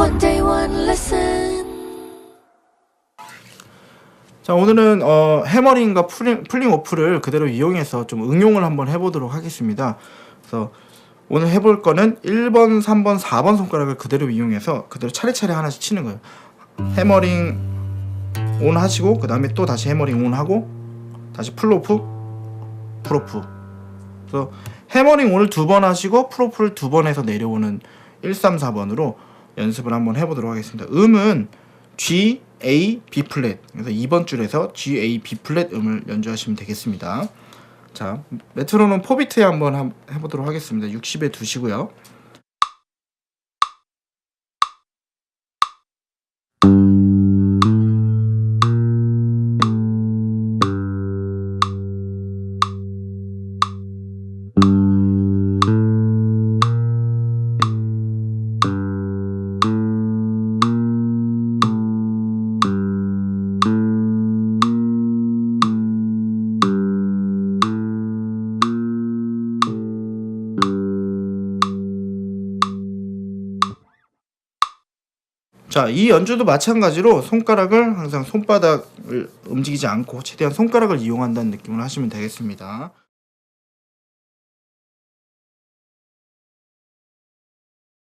One day, one lesson. 자 오늘은 어, 해머링과 풀링, 풀링 오프를 그대로 이용해서 좀 응용을 한번 해보도록 하겠습니다. 그래서 오늘 해볼 거는 1번, 3번, 4번 손가락을 그대로 이용해서 그대로 차례차례 하나씩 치는 거예요. 해머링 온 하시고 그 다음에 또 다시 해머링 온 하고 다시 풀오프 풀오프 그래서 해머링 온을 두 번 하시고 풀오프를 두 번 해서 내려오는 1, 3, 4번으로 연습을 한번 해보도록 하겠습니다. 음은 G, A, B 플랫 그래서 2번 줄에서 G, A, B 플랫 음을 연주하시면 되겠습니다. 자 메트로놈 포비트에 한번 함- 해보도록 하겠습니다. 60에 두시고요. 자, 이 연주도 마찬가지로 손가락을 항상 손바닥을 움직이지 않고 최대한 손가락을 이용한다는 느낌으로 하시면 되겠습니다.